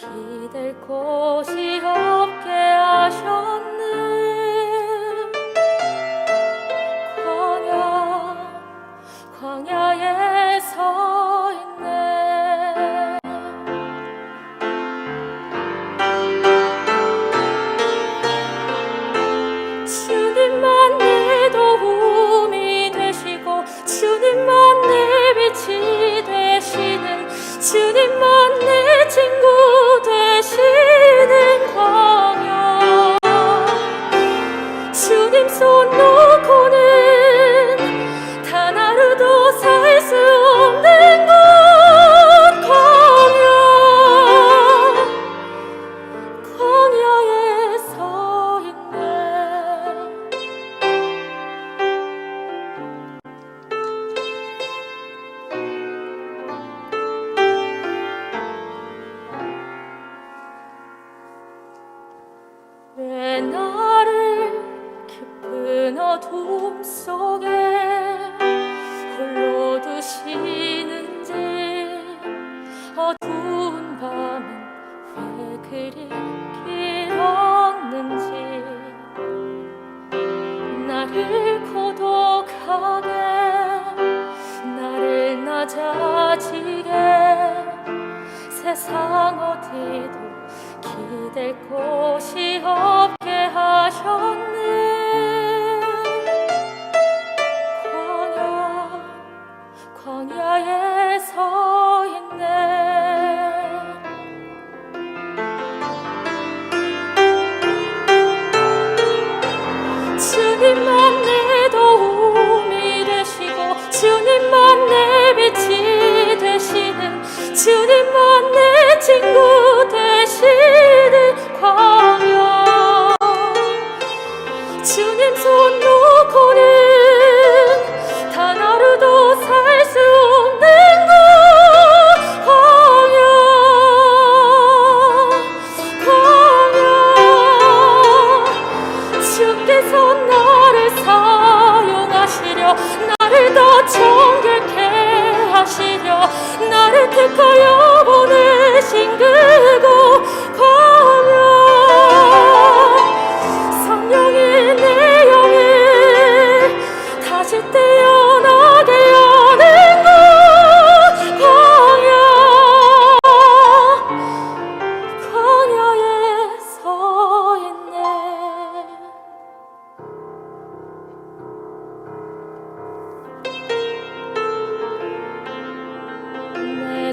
기댈 곳이 없게 하셨 어두운 밤은 왜 그리 길었는지. 나를 고독하게 나를 낮아지게. 세상 어디도 기댈 곳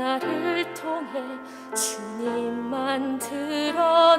나를 통해 주님만 드러나시기를.